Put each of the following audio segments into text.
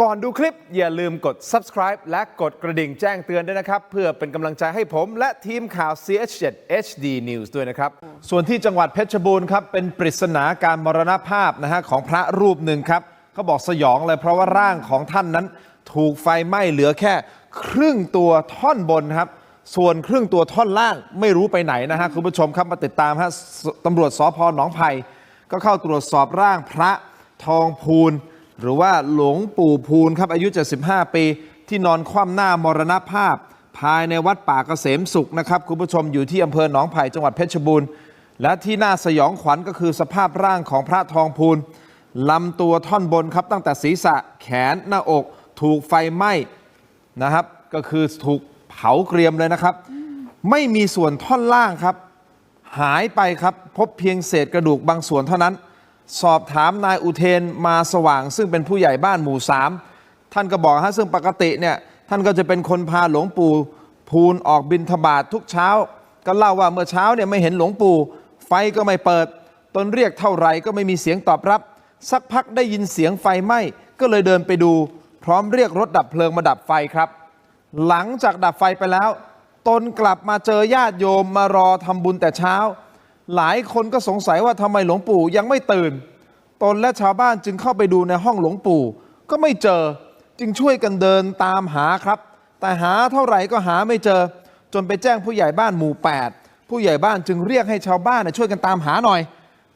ก่อนดูคลิปอย่าลืมกด subscribe และกดกระดิ่งแจ้งเตือนด้วยนะครับ เพื่อเป็นกำลังใจให้ผมและทีมข่าว CH7 HD News ด้วยนะครับ ส่วนที่จังหวัดเพชรบูรณ์ครับ เป็นปริศนาการมรณภาพนะฮะของพระรูปหนึ่งครับเขาบอกสยองเลยเพราะว่าร่างของท่านนั้น ถูกไฟไหม้เหลือแค่ ครึ่งตัวท่อนบนครับ ส่วนครึ่งตัวท่อนล่างไม่รู้ไปไหนนะฮะคุณผู้ชมครับมาติดตามฮะตำรวจสพหนองไผ่ก็เข้าตรวจสอบร่างพระทองพูน หรือว่าหลวงปู่พูนครับอายุ 75 ปี ที่นอนคว่ำหน้ามรณภาพ ภายในวัดป่าเกษมสุขนะครับคุณผู้ชมอยู่ที่อำเภอหนองไผ่จังหวัดเพชรบูรณ์ และที่น่าสยองขวัญก็คือสภาพร่างของพระทองพูนลำตัวท่อนบนครับตั้งแต่ศีรษะแขนหน้าอก ถูกไฟไหม้นะครับ ก็คือถูกเผาเกรียมเลยนะครับ ไม่มีส่วนท่อนล่างครับ หายไปครับพบเพียงเศษกระดูกบางส่วนเท่านั้น สอบถามนายอุเทนมาสว่าง ซึ่งเป็นผู้ใหญ่บ้านหมู่สามท่านก็บอกฮะซึ่งปกติเนี่ยท่านก็จะเป็นคนพาหลวงปู่พูนออกบินทบาททุกเช้า ก็เล่าว่าเมื่อเช้าเนี่ยไม่เห็นหลวงปู่ ไฟก็ไม่เปิด ตนเรียกเท่าไหร่ก็ไม่มีเสียงตอบรับ สักพักได้ยินเสียงไฟไหม้ก็เลยเดินไปดู พร้อมเรียกรถดับเพลิงมาดับไฟครับ หลังจากดับไฟไปแล้ว ตนกลับมาเจอญาติโยมมารอทำบุญแต่เช้า หลายคนก็สงสัยว่าทำไมหลวงปู่ยังไม่ตื่น ตนและชาวบ้านจึงเข้าไปดูในห้องหลวงปู่ ก็ไม่เจอจึงช่วยกันเดินตามหาครับ แต่หาเท่าไหร่ก็หาไม่เจอ จนไปแจ้งผู้ใหญ่บ้านหมู่ 8 ผู้ใหญ่บ้านจึงเรียกให้ชาวบ้านช่วยกันตามหาหน่อย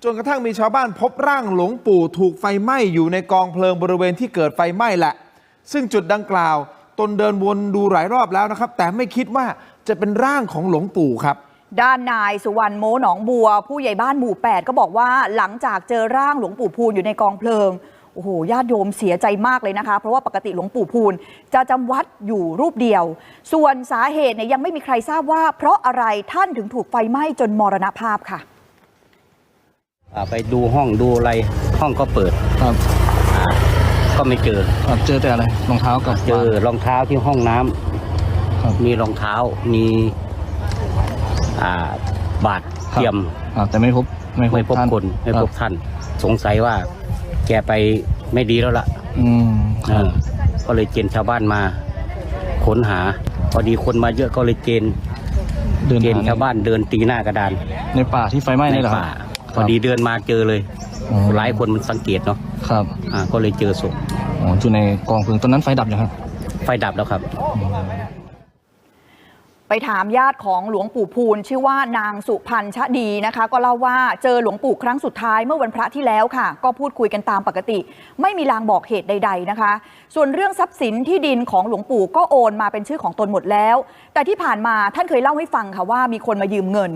จนกระทั่งมีชาวบ้านพบร่างหลวงปู่ถูกไฟไหม้อยู่ในกองเพลิงบริเวณที่เกิดไฟไหม้แหละ ซึ่งจุดดังกล่าว ตนเดินวนดูหลายรอบแล้วนะครับ แต่ไม่คิดว่าจะเป็นร่างของหลวงปู่ครับ ด้านนายสุวรรณโมหนองบัว ผู้ใหญ่บ้านหมู่ 8 ก็บอกว่าหลังจากเจอร่างหลวงปู่พูนอยู่ในกองเพลิงโอ้โหญาติโยมเสียใจมากเลยนะคะ เพราะว่าปกติหลวงปู่พูนจะจำวัดอยู่รูปเดียว ส่วนสาเหตุเนี่ยยังไม่มีใครทราบว่า เพราะอะไรท่านถึงถูกไฟไหม้จนมรณภาพค่ะ อ่าไปดูห้องดูอะไรห้องก็เปิดครับอ่าก็ไม่เจอ ครับเจอแต่อะไรรองเท้ากับเจอรองเท้าที่ห้องน้ำครับ มีรองเท้ามี อ่าบาดเทียมครับแต่ไม่พบไม่พบไม่พบท่านคนไม่พบครับท่าน สงสัยว่าแกไปไม่ดีแล้วล่ะอืมคเอรับอก็เลยเจนชาวบ้านมาค้นหา พอดีคนมาเยอะก็เลยเจนเดินเจนหาชาวบ้านเดินตีหน้ากระดาน ในป่าที่ไฟไหม้ในนี่เหรอป่าครับพอดีเดินมาเจอเลยอ๋อหลายคนมันสังเกตเนาะครับอ่าก็เลยเจอศพอ๋ออยู่ในกองเพลิงตอนนั้นไฟดับอยู่ครับ ไฟดับแล้วครับ ไปถามญาติของหลวงปู่พูนชื่อว่านางสุพันชะดีนะคะ ก็เล่าว่าเจอหลวงปู่ครั้งสุดท้ายเมื่อวันพระที่แล้วค่ะ ก็พูดคุยกันตามปกติ ไม่มีลางบอกเหตุใด ๆนะคะ ส่วนเรื่องทรัพย์สินที่ดินของหลวงปู่ก็โอนมาเป็นชื่อของตนหมดแล้ว แต่ที่ผ่านมาท่านเคยเล่าให้ฟังค่ะว่ามีคนมายืมเงิน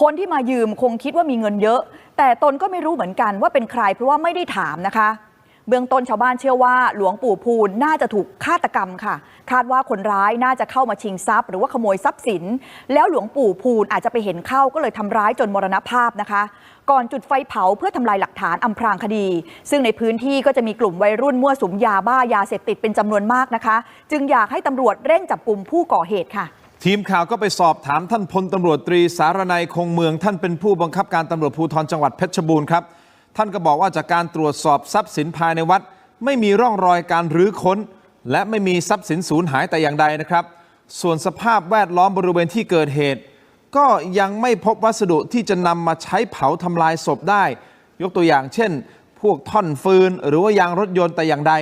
คนที่มายืมคงคิดว่ามีเงินเยอะ แต่ตนก็ไม่รู้เหมือนกันว่าเป็นใครเพราะว่าไม่ได้ถามนะคะ เบื้องต้นชาวบ้านเชื่อว่าหลวงปู่พูนน่าจะถูกฆาตกรรมค่ะ คาดว่าคนร้ายน่าจะเข้ามาชิงทรัพย์ หรือว่าขโมยทรัพย์สิน แล้วหลวงปู่พูนอาจจะไปเห็นเข้าก็เลยทำร้ายจนมรณภาพนะคะ ก่อนจุดไฟเผาเพื่อทำลายหลักฐานอำพรางคดี ซึ่งในพื้นที่ก็จะมีกลุ่มวัยรุ่นมั่วสุมยาบ้ายาเสพติดเป็นจำนวนมากนะคะ จึงอยากให้ตำรวจเร่งจับกลุ่มผู้ก่อเหตุค่ะทีมข่าวก็ไปสอบถามท่านพลตำรวจตรีสารนัยคงเมือง ท่านเป็นผู้บังคับการตำรวจภูธรจังหวัดเพชรบูรณ์ครับ ท่านก็บอกว่าจากการตรวจสอบทรัพย์สินภายในวัด ไม่มีร่องรอยการรื้อค้น และไม่มีทรัพย์สินสูญหายแต่อย่างใดนะครับ ส่วนสภาพแวดล้อมบริเวณที่เกิดเหตุ ก็ยังไม่พบวัสดุที่จะนำมาใช้เผาทำลายศพได้ ยกตัวอย่างเช่น พวกท่อนฟืน หรือว่ายางรถยนต์แต่อย่างใด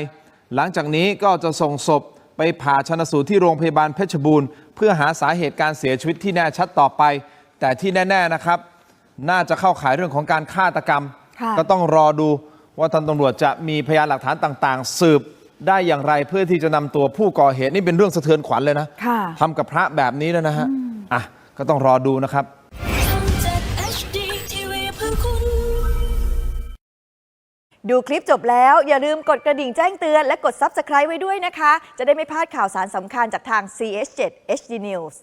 หลังจากนี้ก็จะส่งศพไปผ่าชนสูตรที่โรงพยาบาลเพชรบูรณ์ เพื่อหาสาเหตุการเสียชีวิตที่แน่ชัดต่อไป แต่ที่แน่ ๆนะครับ น่าจะเข้าข่ายเรื่องของการฆาตกรรม ก็ต้องรอดูว่าท่านตำรวจจะมีพยานหลักฐานต่างๆ สืบได้อย่างไรเพื่อที่จะนำตัวผู้ก่อเหตุนี่เป็นเรื่องสะเทือนขวัญเลยนะค่ะทำกับพระแบบนี้แล้วนะฮะอะก็ต้องรอดูนะครับช่อง7 HD TV เพื่อคุณดูคลิปจบแล้วอย่าลืมกดกระดิ่งแจ้งเตือนและกด Subscribe ไว้ด้วยนะคะ จะได้ไม่พลาดข่าวสารสำคัญจากทาง CH7 HD News